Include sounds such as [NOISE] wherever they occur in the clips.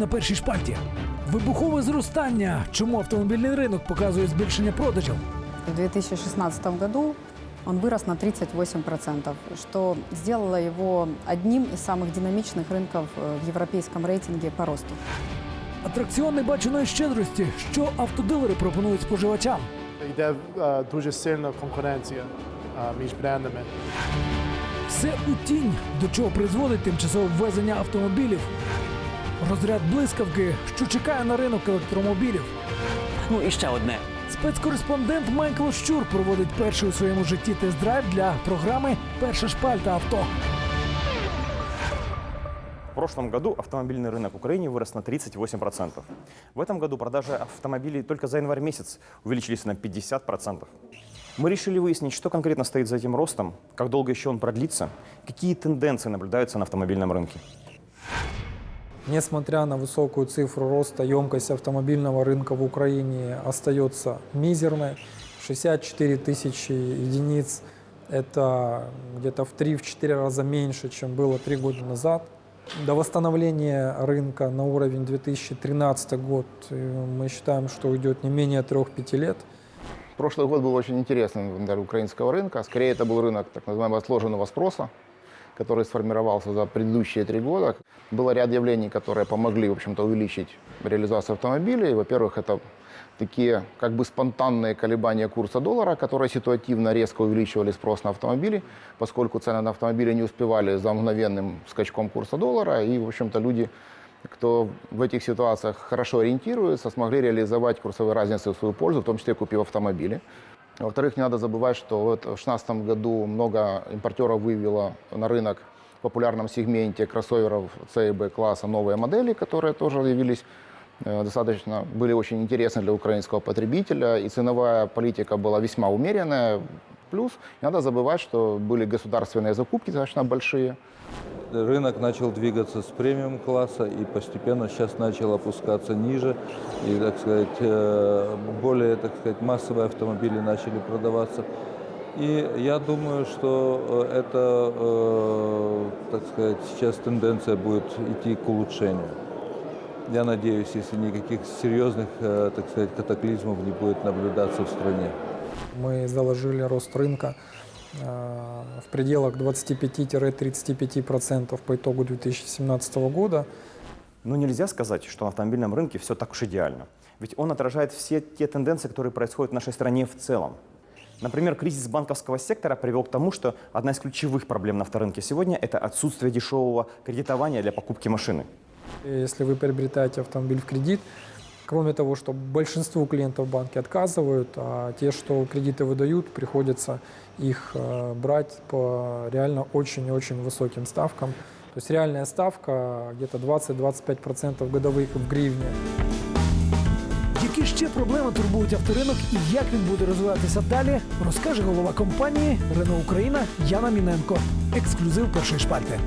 Сьогодні на першій шпальті. Вибухове зростання. Чому автомобільний ринок показує збільшення продажів? В 2016 году он вырос на 38%, что сделало его одним из самых динамичных рынков э, в европейском рейтинге по росту. Атракціони баченої щедрості. Що автодилери пропонують споживачам? Йде е, дуже сильна конкуренція е, між брендами. Все у тінь, до чого призводить тимчасове ввезення автомобілів. Розряд блискавки, що чекає на ринок електромобілів. Ну і ще одне. Спецкореспондент Майкл Щур проводить перший у своєму житті тест-драйв для програми Перша шпальта авто. В прошлом году автомобильный рынок в Украине вырос на 38%. В этом году продажи автомобилей только за январь месяц увеличились на 50%. Мы решили выяснить, что конкретно стоит за этим ростом, как долго еще он продлится, какие тенденции наблюдаются на автомобильном рынке. Несмотря на высокую цифру роста, емкость автомобильного рынка в Украине остается мизерной. 64 тысячи единиц – это где-то в 3-4 раза меньше, чем было три года назад. До восстановления рынка на уровень 2013 год э, мы считаем, что уйдет не менее 3-5 лет. Прошлый год был очень интересным для украинского рынка. Скорее, это был рынок так называемого отложенного спроса, который сформировался за предыдущие три года. Было ряд явлений, которые помогли, в общем-то, увеличить реализацию автомобилей. Во-первых, это такие как бы спонтанные колебания курса доллара, которые ситуативно резко увеличивали спрос на автомобили, поскольку цены на автомобили не успевали за мгновенным скачком курса доллара. И, в общем-то, люди, кто в этих ситуациях хорошо ориентируется, смогли реализовать курсовые разницы в свою пользу, в том числе купив автомобили. Во-вторых, не надо забывать, что вот в 2016 году много импортеров вывело на рынок в популярном сегменте кроссоверов C и B класса новые модели, которые тоже явились э, достаточно, были очень интересны для украинского потребителя, и ценовая политика была весьма умеренная. Плюс не надо забывать, что были государственные закупки достаточно большие. Рынок начал двигаться с премиум класса и постепенно сейчас начал опускаться ниже. И, так сказать, э, более, так сказать, массовые автомобили начали продаваться. И я думаю, что э, это, э, так сказать, сейчас тенденция будет идти к улучшению. Я надеюсь, если никаких серьезных, так сказать, катаклизмов не будет наблюдаться в стране. Мы заложили рост рынка э, в пределах 25-35% по итогу 2017 года. Но нельзя сказать, что на автомобильном рынке все так уж идеально. Ведь он отражает все те тенденции, которые происходят в нашей стране в целом. Например, кризис банковского сектора привел к тому, что одна из ключевых проблем на авторынке сегодня – это отсутствие дешевого кредитования для покупки машины. Если вы приобретаете автомобиль в кредит, кроме того, что большинству клиентов банки отказывают, а те, что кредиты выдают, приходится их э, брать по реально очень и очень высоким ставкам. То есть реальная ставка где-то 20-25% годовых в гривне. Які ще проблеми турбують авторинок і як він буде розвиватися далі, розкаже голова компанії Рено Україна Яна Міненко. Ексклюзив першої шпальти.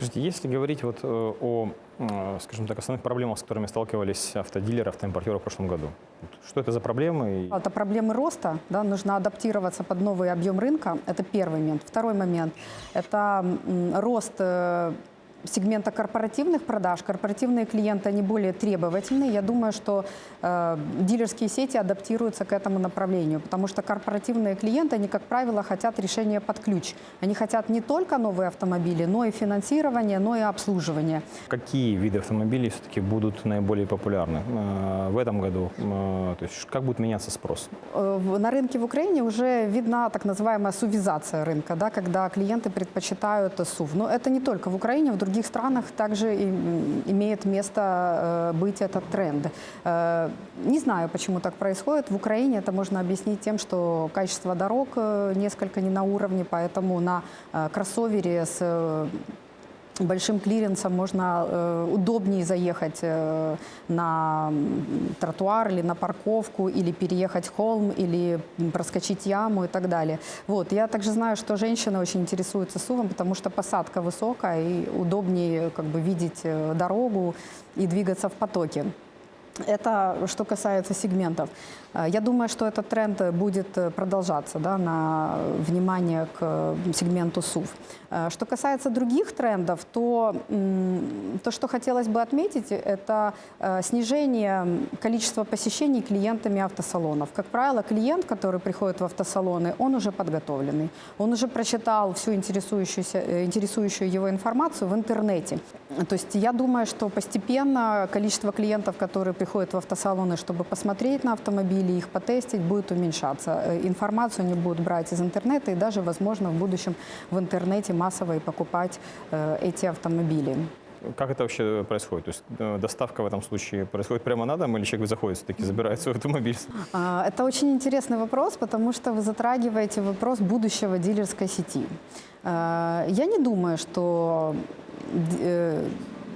Скажите, если говорить вот э, о, э, скажем так, основных проблемах, с которыми сталкивались автодилеры, автоимпортеры в прошлом году, вот что это за проблемы? и- Это проблемы роста, да, нужно адаптироваться под новый объем рынка, это первый момент. Второй момент – это м, рост э, сегмента корпоративных продаж. Корпоративные клиенты, они более требовательны. Я думаю, что э, дилерские сети адаптируются к этому направлению, потому что корпоративные клиенты, они, как правило, хотят решения под ключ. Они хотят не только новые автомобили, но и финансирование, но и обслуживание. Какие виды автомобилей все-таки будут наиболее популярны э, в этом году? Э, То есть как будет меняться спрос? Э, в- На рынке в Украине уже видна так называемая сувизация рынка, да, когда клиенты предпочитают СУВ. Но это не только в Украине, в других странах также и- м, имеет место э, быть этот тренд. Э, Не знаю, почему так происходит. В Украине это можно объяснить тем, что качество дорог э, несколько не на уровне, поэтому на э, кроссовере с э, большим клиренсом можно э, удобнее заехать э, на м, тротуар или на парковку, или переехать холм, или м, проскочить яму и так далее. Вот. Я также знаю, что женщины очень интересуются СУВом, потому что посадка высокая и удобнее как бы видеть э, дорогу и двигаться в потоке. Это что касается сегментов. Э, Я думаю, что этот тренд э, будет э, продолжаться да, на внимание к э, сегменту СУВ. Э, Что касается других трендов, то м, то, что хотелось бы отметить, это э, снижение количества посещений клиентами автосалонов. Как правило, клиент, который приходит в автосалоны, он уже подготовленный. Он уже прочитал всю интересующуюся, э, интересующую его информацию в интернете. То есть я думаю, что постепенно количество клиентов, которые приходят в автосалоны, чтобы посмотреть на автомобили, их потестить, будет уменьшаться. Э, Информацию они будут брать из интернета и даже, возможно, в будущем в интернете массово и покупать э, эти автомобили. Как это вообще происходит? То есть э, доставка в этом случае происходит прямо на дом или человек заходит, все-таки забирает свой автомобиль? А, Это очень интересный вопрос, потому что вы затрагиваете вопрос будущего дилерской сети. А, Я не думаю, что д- э,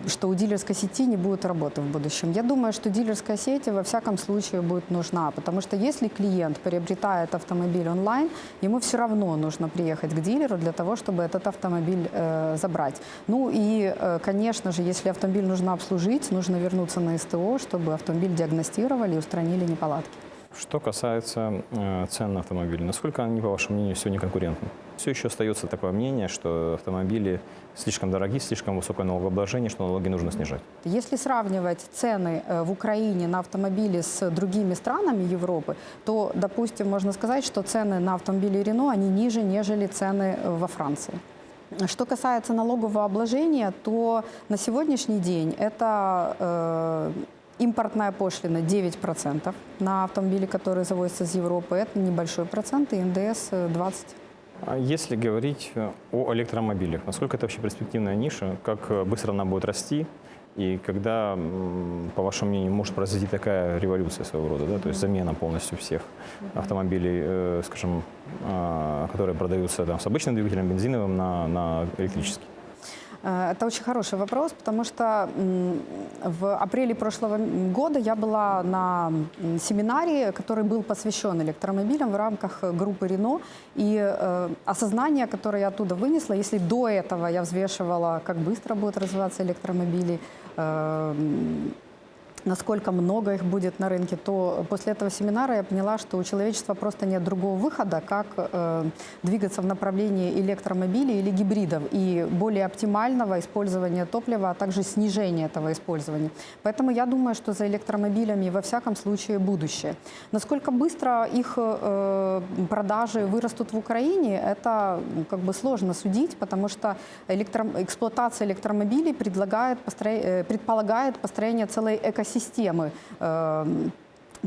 что у дилерской сети не будет работы в будущем. Я думаю, что дилерская сеть во всяком случае будет нужна, потому что если клиент приобретает автомобиль онлайн, ему все равно нужно приехать к дилеру для того, чтобы этот автомобиль э, забрать. Ну и, э, конечно же, если автомобиль нужно обслужить, нужно вернуться на СТО, чтобы автомобиль диагностировали и устранили неполадки. Что касается э, цен на автомобили, насколько они, по вашему мнению, сегодня конкурентны? Все еще остается такое мнение, что автомобили слишком дорогие, слишком высокое налогообложение, что налоги нужно снижать. Если сравнивать цены э, в Украине на автомобили с другими странами Европы, то, допустим, можно сказать, что цены на автомобили Рено, они ниже, нежели цены э, во Франции. Что касается налогового обложения, то на сегодняшний день это э, импортная пошлина 9% на автомобили, которые завозятся из Европы. Это небольшой процент, и НДС э, 20%. А если говорить э, о электромобилях, насколько это вообще перспективная ниша, как э, быстро она будет расти, и когда, по вашему мнению, может произойти такая революция своего рода, да, то есть замена полностью всех автомобилей, э, скажем, а, которые продаются там, с обычным двигателем, бензиновым, на, на электрический? Э, Это очень хороший вопрос, потому что м, в апреле прошлого м- года я была на м, семинаре, который был посвящен электромобилям в рамках э, группы Рено. И э, осознание, которое я оттуда вынесла, если до этого я взвешивала, как быстро будут развиваться электромобили, э, м, насколько много их будет на рынке, то после этого семинара я поняла, что у человечества просто нет другого выхода, как э, двигаться в направлении электромобилей или гибридов и более оптимального использования топлива, а также снижения этого использования. Поэтому я думаю, что за электромобилями во всяком случае будущее. Насколько быстро их э, продажи вырастут в Украине, это м, как бы сложно судить, потому что электро- эксплуатация электромобилей предлагает постро- э, предполагает построение целой экосистемы. э,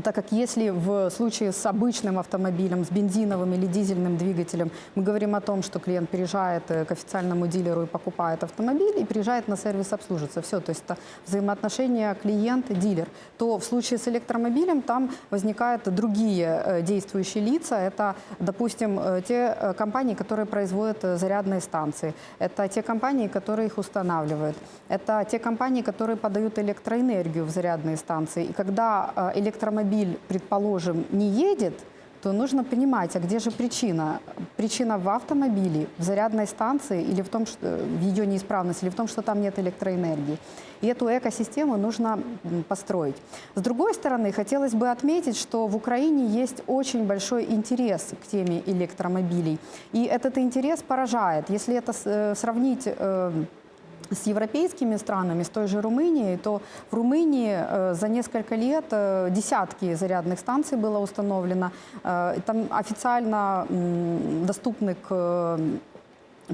так как если в случае с обычным автомобилем, с бензиновым или дизельным двигателем, мы говорим о том, что клиент приезжает э, к официальному дилеру и покупает автомобиль, и приезжает на сервис обслужиться, все, то есть это взаимоотношения клиент-дилер, то в случае с электромобилем там возникают другие э, действующие лица. Это, допустим, э, те компании, которые производят зарядные станции, это те компании, которые их устанавливают, это те компании, которые подают электроэнергию в зарядные станции. И когда э, электромобиль, предположим, не едет, то нужно понимать, а где же причина? Причина в автомобиле, в зарядной станции или в том, что э, в ее неисправности, или в том, что там нет электроэнергии. И эту экосистему нужно м, построить. С другой стороны, хотелось бы отметить, что в Украине есть очень большой интерес к теме электромобилей. И этот интерес поражает. Если это с- э, сравнить э, с европейскими странами, с той же Румынией, то в Румынии э, за несколько лет э, десятки зарядных станций было установлено. Э, и там официально м, доступны к э,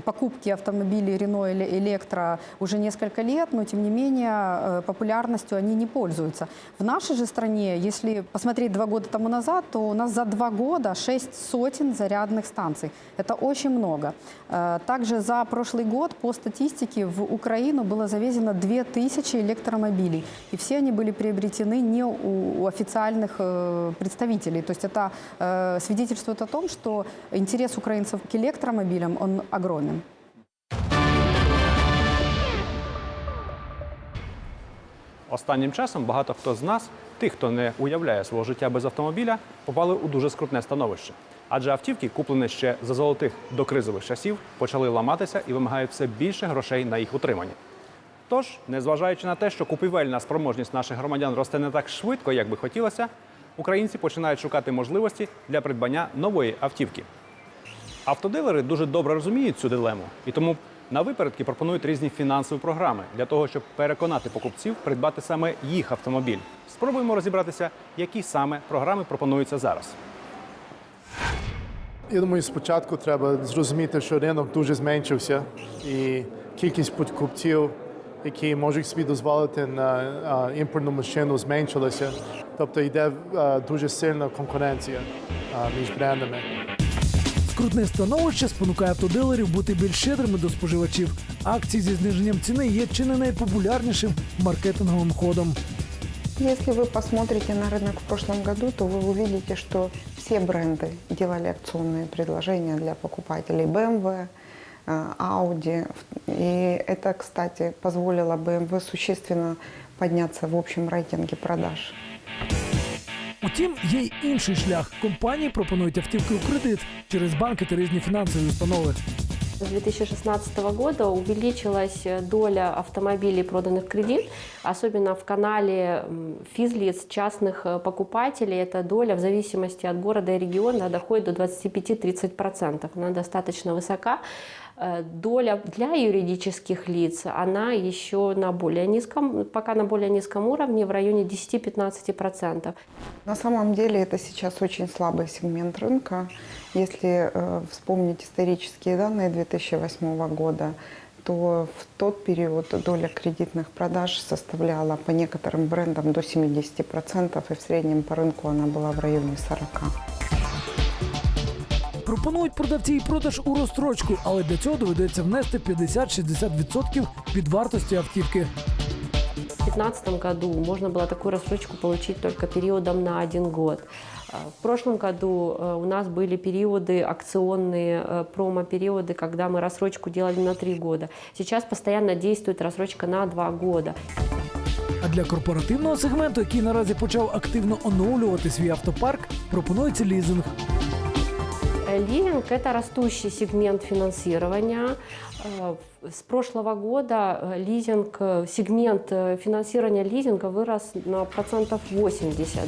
покупки автомобилей Renault или Электро уже несколько лет, но тем не менее э, популярностью они не пользуются. В нашей же стране, если посмотреть два года тому назад, то у нас за два года шесть сотен зарядных станций. Это очень много. Э, Также за прошлый год по статистике в Украину было завезено 2000 электромобилей. И все они были приобретены не у, у официальных э, представителей. То есть это э, свидетельствует о том, что интерес украинцев к электромобилям, он огромен. Останнім часом багато хто з нас, тих, хто не уявляє свого життя без автомобіля, попали у дуже скрутне становище. Адже автівки, куплені ще за золотих докризових часів, почали ламатися і вимагають все більше грошей на їх утримання. Тож, незважаючи на те, що купівельна спроможність наших громадян росте не так швидко, як би хотілося, українці починають шукати можливості для придбання нової автівки. Автодилери дуже добре розуміють цю дилему і тому на випередки пропонують різні фінансові програми для того, щоб переконати покупців придбати саме їх автомобіль. Спробуємо розібратися, які саме програми пропонуються зараз. Я думаю, спочатку треба зрозуміти, що ринок дуже зменшився, і кількість покупців, які можуть собі дозволити на імпортну машину, зменшилася. Тобто йде дуже сильна конкуренція між брендами. Скрутне становище спонукає автодилерів бути більш щедрими до споживачів. Акції зі зниженням ціни є чи не найпопулярнішим маркетинговим ходом. Если вы посмотрите на рынок в прошлом году, то вы увидите, что все бренды делали акционные предложения для покупателей BMW, э, Audi. И это, кстати, позволило BMW существенно подняться в общем рейтинге продаж. Утім, є й інший шлях. Компанії пропонують автівки у кредит через банки та різні фінансові установи. С 2016 года увеличилась э, доля автомобилей, проданных в кредит, особенно в канале м, физлиц, частных э, покупателей. Эта доля в зависимости от города и региона доходит до 25-30%. Она достаточно высока. Э, Доля для юридических лиц, она еще на более низком, пока на более низком уровне, в районе 10-15%. На самом деле это сейчас очень слабый сегмент рынка. Если э, вспомнить исторические данные 2008 года, то в тот период доля кредитных продаж составляла по некоторым брендам до 70%, и в среднем по рынку она была в районе 40%. Пропонують продавці і продаж у розстрочку, але для цього доведеться внести 50-60% від вартості автівки. В 2015 году можно было такую рассрочку получить только периодом на один год. А В прошлом году э, у нас были периоды акционные, э, промо-периоды, когда мы рассрочку делали на три года. Сейчас постоянно действует рассрочка на два года. А для корпоративного сегменту, який наразі почав активно оновлювати свій автопарк, пропонується лізинг. Э, Лизинг – это растущий сегмент финансирования. Э, С прошлого года э, лизинг, э, сегмент э, финансирования лизинга вырос на процентов 80.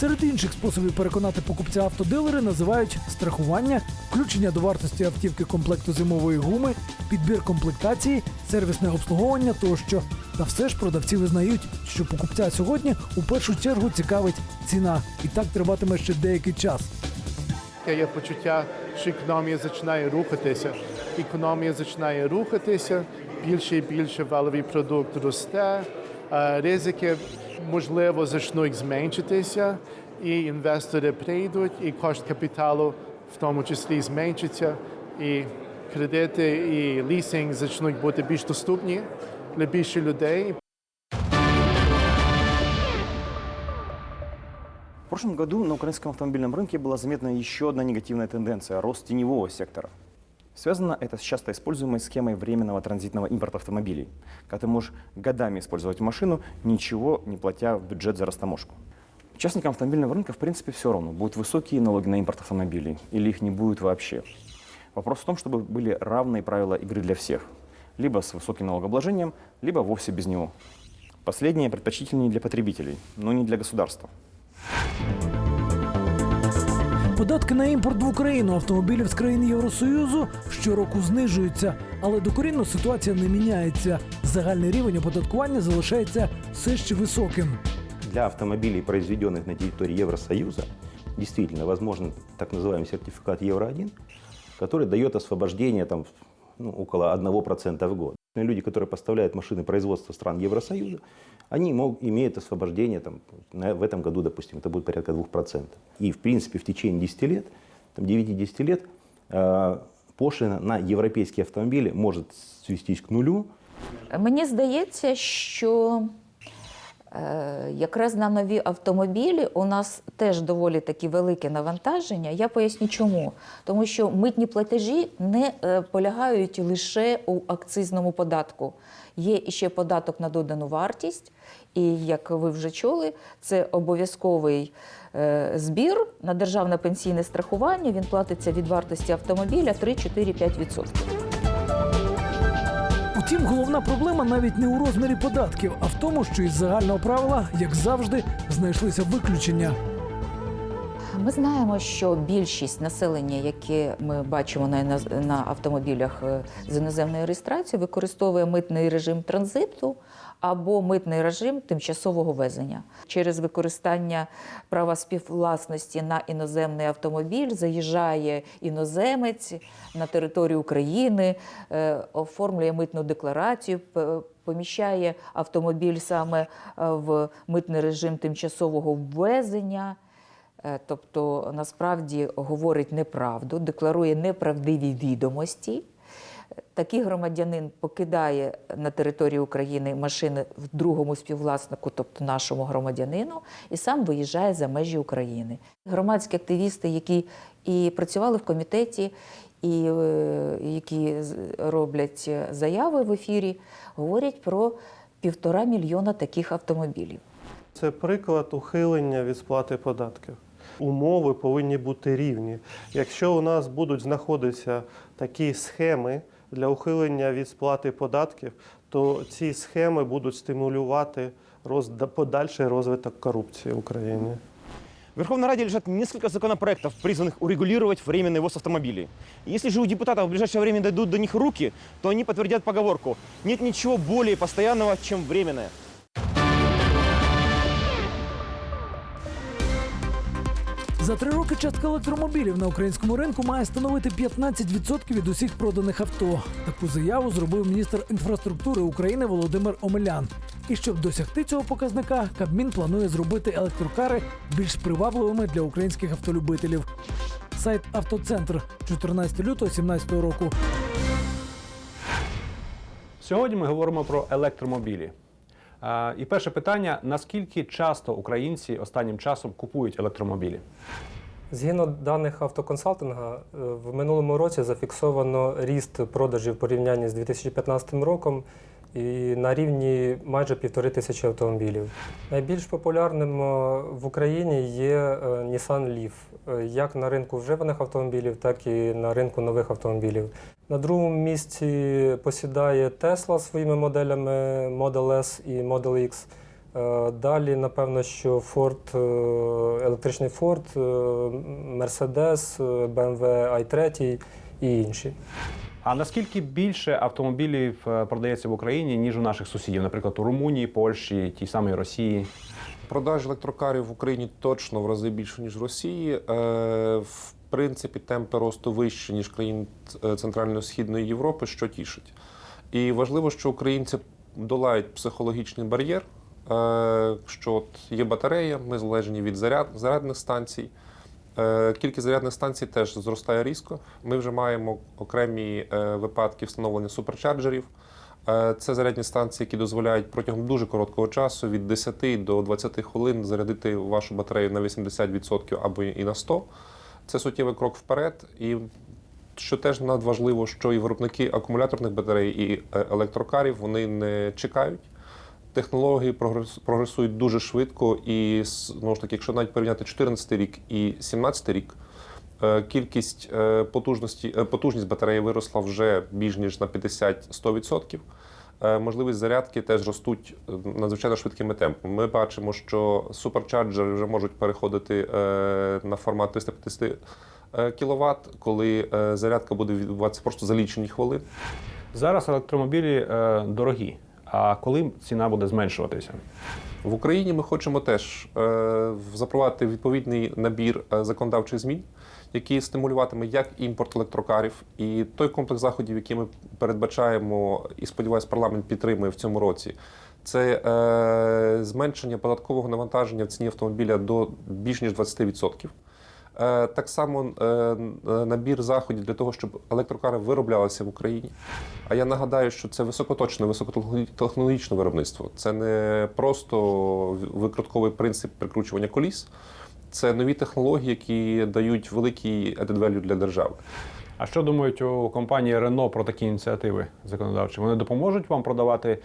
Серед інших способів переконати покупця автодилери називають страхування, включення до вартості автівки комплекту зимової гуми, підбір комплектації, сервісне обслуговування тощо. Та все ж продавці визнають, що покупця сьогодні у першу чергу цікавить ціна, і так триватиме ще деякий час. Таке є почуття, що економія починає рухатися. Економія починає рухатися, більше і більше валовий продукт росте, е, ризики, можливо, почнуть зменшитися, і інвестори прийдуть, і кошт капіталу в тому числі зменшиться, і кредити і лісинг почнуть бути більш доступні для більше людей. В прошлом году на украинском автомобильном рынке была заметна еще одна негативная тенденция – рост теневого сектора. Связано это с часто используемой схемой временного транзитного импорта автомобилей, когда ты можешь годами использовать машину, ничего не платя в бюджет за растаможку. Участникам автомобильного рынка, в принципе, все равно, будут высокие налоги на импорт автомобилей или их не будет вообще. Вопрос в том, чтобы были равные правила игры для всех. Либо с высоким налогообложением, либо вовсе без него. Последнее предпочтительнее для потребителей, но не для государства. Податки на імпорт в Україну автомобілів з країн Євросоюзу щороку знижуються, але докорінно ситуація не міняється. Загальний рівень оподаткування залишається все ще високим. Для автомобилей, произведенных на территории Евросоюза, действительно возможен так называемый сертификат Евро-1, который дает освобождение там, ну, около 1% в год. Люди, которые поставляют машины производства стран Евросоюза, они мог, имеют освобождение там, на- в этом году, допустим, это будет порядка 2%. И, в принципе, в течение 10 лет, там, 9-10 лет, э, пошлина на европейские автомобили может свестись к нулю, Мені здається, що якраз на нові автомобілі у нас теж доволі такі велике навантаження. Я поясню чому. Тому що митні платежі не е, полягають лише у акцизному податку. Є іще податок на додану вартість, і як ви вже чули, це обов'язковий е, збір на державне пенсійне страхування. Він платиться від вартості автомобіля 3-4-5%. Утім, головна проблема навіть не у розмірі податків, а в тому, що із загального правила, як завжди, знайшлися виключення. Ми знаємо, що більшість населення, яке ми бачимо на, на автомобілях е, з іноземною реєстрацією, використовує митний режим транзиту або митний режим тимчасового везення. Через використання права співвласності на іноземний автомобіль заїжджає іноземець на територію України, е, оформлює митну декларацію. Поміщає автомобіль саме е, в митний режим тимчасового ввезення. Е, Тобто насправді говорить неправду, декларує неправдиві відомості. Такий громадянин покидає на території України машини в другому співвласнику, тобто нашому громадянину, і сам виїжджає за межі України. Громадські активісти, які і працювали в комітеті, і е, які роблять заяви в ефірі, говорять про півтора мільйона таких автомобілів. Це приклад ухилення від сплати податків. Умови повинні бути рівні. Якщо у нас будуть знаходитися такі схеми для ухилення від сплати податків, то ці схеми будуть стимулювати роз- подальший розвиток корупції в Україні. В Верховной Раде лежат несколько законопроектов, призванных урегулировать временный ввоз автомобилей. Если же у депутатов в ближайшее время дойдут до них руки, то они подтвердят поговорку «нет ничего более постоянного, чем временное». За три роки частка електромобілів на українському ринку має становити 15% від усіх проданих авто. Таку заяву зробив міністр інфраструктури України Володимир Омелян. І щоб досягти цього показника, Кабмін планує зробити електрокари більш привабливими для українських автолюбителів. Сайт Автоцентр 14 лютого 2017 року. Сьогодні ми говоримо про електромобілі. І перше питання: наскільки часто українці останнім часом купують електромобілі? Згідно даних автоконсалтинга, е, в минулому році зафіксовано ріст продажів в порівнянні з 2015 роком і на рівні майже півтори тисячі автомобілів. Найбільш популярним е, в Україні є е, Nissan Leaf, е, як на ринку вживаних автомобілів, так і на ринку нових автомобілів. На другому місці посідає Tesla своїми моделями Model S і Model X. Далі, напевно, що Ford, електричний Ford, Mercedes, BMW i3 і інші. А наскільки більше автомобілів е, продається в Україні, ніж у наших сусідів, наприклад, у Румунії, Польщі, тій самій Росії? Продаж електрокарів в Україні точно в рази більше, ніж в Росії. Е, В принципі, темпи росту вищі, ніж країн е, Центрально-Східної Європи, що тішить. І важливо, що українці долають психологічний бар'єр, що от є батарея, ми залежні від заряд, зарядних станцій. Е, Кількість зарядних станцій теж зростає різко. Ми вже маємо окремі е, випадки встановлення суперчарджерів. Е, Це зарядні станції, які дозволяють протягом дуже короткого часу від 10 до 20 хвилин зарядити вашу батарею на 80% або і на 100%. Це суттєвий крок вперед. І що теж надважливо, що і виробники акумуляторних батарей, і електрокарів вони не чекають. Технології прогрес- прогресують дуже швидко, і знову ж таки, якщо навіть порівняти 2014 рік і 2017 рік, е, кількість е, потужності, е, потужність батареї виросла вже більш ніж на 50-100%. Е, Можливість зарядки теж ростуть надзвичайно швидкими темпами. Ми бачимо, що суперчарджери вже можуть переходити на формат 350 кВт, коли зарядка буде відбуватися просто за лічені хвилини. Зараз електромобілі дорогі. А коли ціна буде зменшуватися? В Україні ми хочемо теж е, запровадити відповідний набір е, законодавчих змін, який стимулюватиме як імпорт електрокарів, і той комплекс заходів, який ми передбачаємо, і сподіваюся, парламент підтримує в цьому році. Це е, зменшення податкового навантаження в ціні автомобіля до більш ніж 20%. Е, Так само е, набір заходів для того, щоб електрокари вироблялися в Україні. А я нагадаю, що це високоточне, високотехнологічне виробництво. Це не просто викрутковий принцип прикручування коліс. Це нові технології, які дають великий added value для держави. А що думають у компанії Renault про такі ініціативи законодавчі? Вони допоможуть вам продавати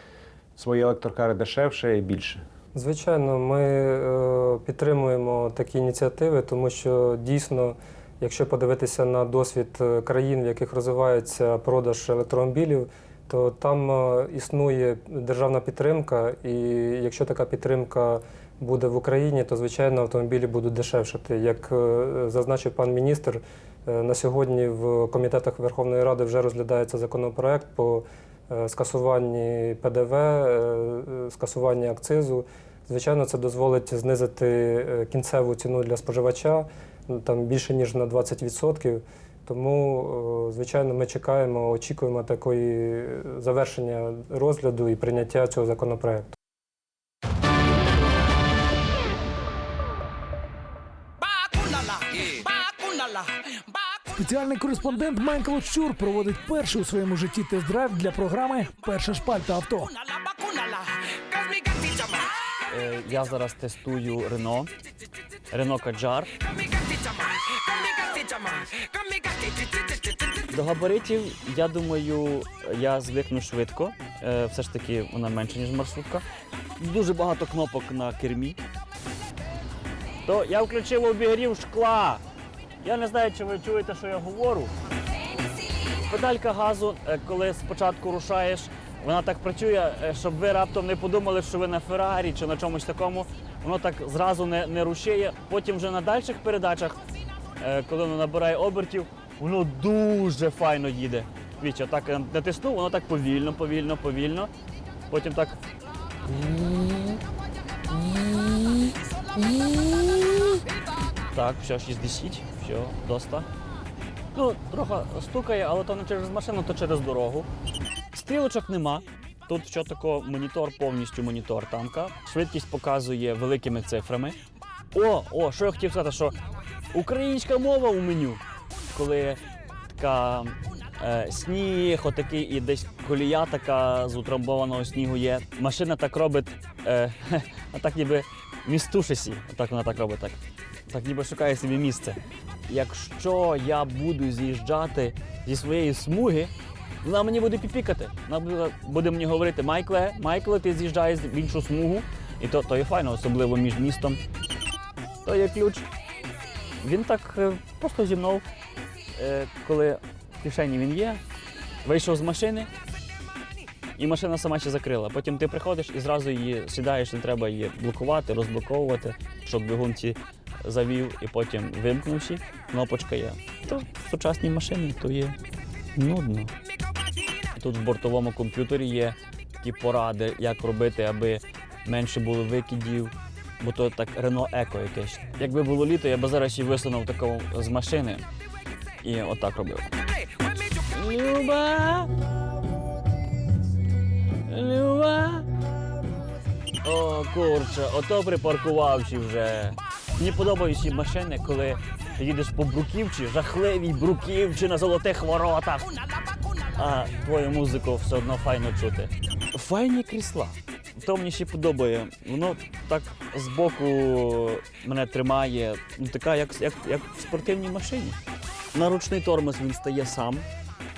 свої електрокари дешевше і більше? Звичайно, ми е, підтримуємо такі ініціативи, тому що дійсно, якщо подивитися на досвід е, країн, в яких розвивається продаж електромобілів, то там е, існує державна підтримка, і якщо така підтримка буде в Україні, то звичайно автомобілі будуть дешевшати. Як зазначив пан міністр, на сьогодні в комітетах Верховної Ради вже розглядається законопроект по скасуванні ПДВ, е, е, скасуванні акцизу. Звичайно, це дозволить знизити е, кінцеву ціну для споживача ну, там більше ніж на 20%. Тому, е, звичайно, ми чекаємо, очікуємо такої е, завершення розгляду і прийняття цього законопроекту. Спеціальний кореспондент Майкл Щур проводить перший у своєму житті тест-драйв для програми Перша шпальта авто. Е, Я зараз тестую Рено, Рено Каджар. До габаритів, я думаю, я звикну швидко. Е, Все ж таки вона менша, ніж маршрутка. Дуже багато кнопок на кермі. То я включив обігрів шкла. Я не знаю, чи ви чуєте, що я говорю. Педалька газу, е, коли спочатку рушаєш, вона так працює, е, щоб ви раптом не подумали, що ви на Феррарі чи на чомусь такому. Воно так зразу не, не рушіє. Потім вже на дальших передачах, е, коли воно набирає обертів, воно дуже файно їде. Віча, так натиснув, воно так повільно, повільно, повільно. Потім так. Так, все, 60, все, доста. Ну, трохи стукає, але то не через машину, то через дорогу. Стрілочок нема. Тут що тако монітор, повністю монітор танка. Швидкість показує великими цифрами. О, о, що я хотів сказати, що українська мова у меню. Коли така сніг, отакий і десь колія така з утрамбованого снігу є. Машина так робить, е, [LAUGHS] так ніби містушесі. Отак вона так робить так. Так ніби шукає собі місце. Якщо я буду з'їжджати зі своєї смуги, вона мені буде піпікати. Вона буде, буде мені говорити, Майкле, Майкле, ти з'їжджаєш в іншу смугу. І то, то є файно, особливо між містом. То є ключ. Він так е, просто зі мною, е, коли кишені він є, вийшов з машини, і машина сама ще закрила. Потім ти приходиш і зразу її сідаєш, не треба її блокувати, розблоковувати, щоб двигунці завів і потім вимкнувши, кнопочка є. То в сучасній машині то є нудно. Тут в бортовому комп'ютері є такі поради, як робити, аби менше було викидів, бо то так Рено Еко якесь. Якби було літо, я би зараз її висунув такого з машини і отак робив. Люба! Люба! О, курче, ото припаркувавши вже. Мені подобаються машини, коли ти їдеш по бруківчі, жахливій бруківчі на золотих воротах. А твою музику все одно файно чути. Файні крісла. То мені ще подобає. Воно так збоку мене тримає, ну така, як, як, як в спортивній машині. На ручний тормоз він стає сам.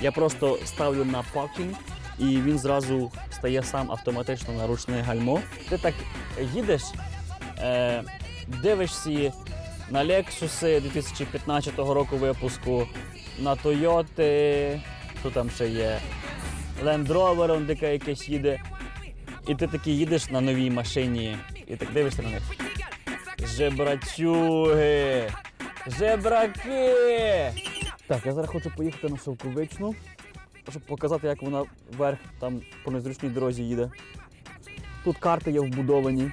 Я просто ставлю на пакінг, і він зразу стає сам автоматично на ручне гальмо. Ти так їдеш, е, дивишся на Lexus 2015 року випуску, на Toyota, що там ще є, Land Rover, таке якесь їде. І ти такий їдеш на новій машині і так дивишся на них. Жебрачуги! Жебраки! Так, я зараз хочу поїхати на Шовковичну, щоб показати, як вона вверх там по незручній дорозі їде. Тут карти є вбудовані.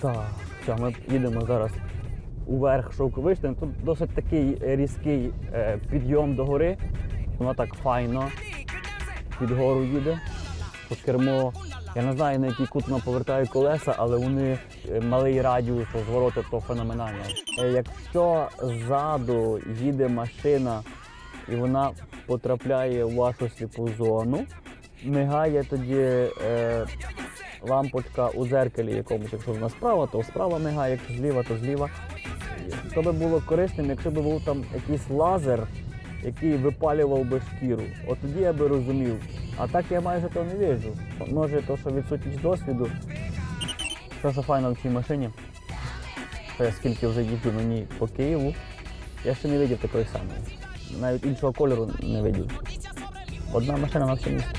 Так, все, ми їдемо зараз уверх Шовковични. Тут досить такий різкий е, підйом до гори. Воно так файно під гору їде. По кермо. Я не знаю, на який кут воно повертає колеса, але вони е, малий радіус розвороти, то феноменально. Е, Якщо ззаду їде машина і вона потрапляє в вашу сліпу зону, мигає тоді е, лампочка у дзеркалі якомусь. Якщо вона справа, то справа мигає, якщо зліва, то зліва. То би було корисним, якщо б був там якийсь лазер, який випалював би шкіру. От тоді я би розумів. А так я майже того не вижу. Може, то, що відсутність досвіду. Що що файно в цій машині. Що я скільки вже їздив на ній по Києву, я ще не видів такої самої. Навіть іншого кольору не видів. Одна машина на все місто.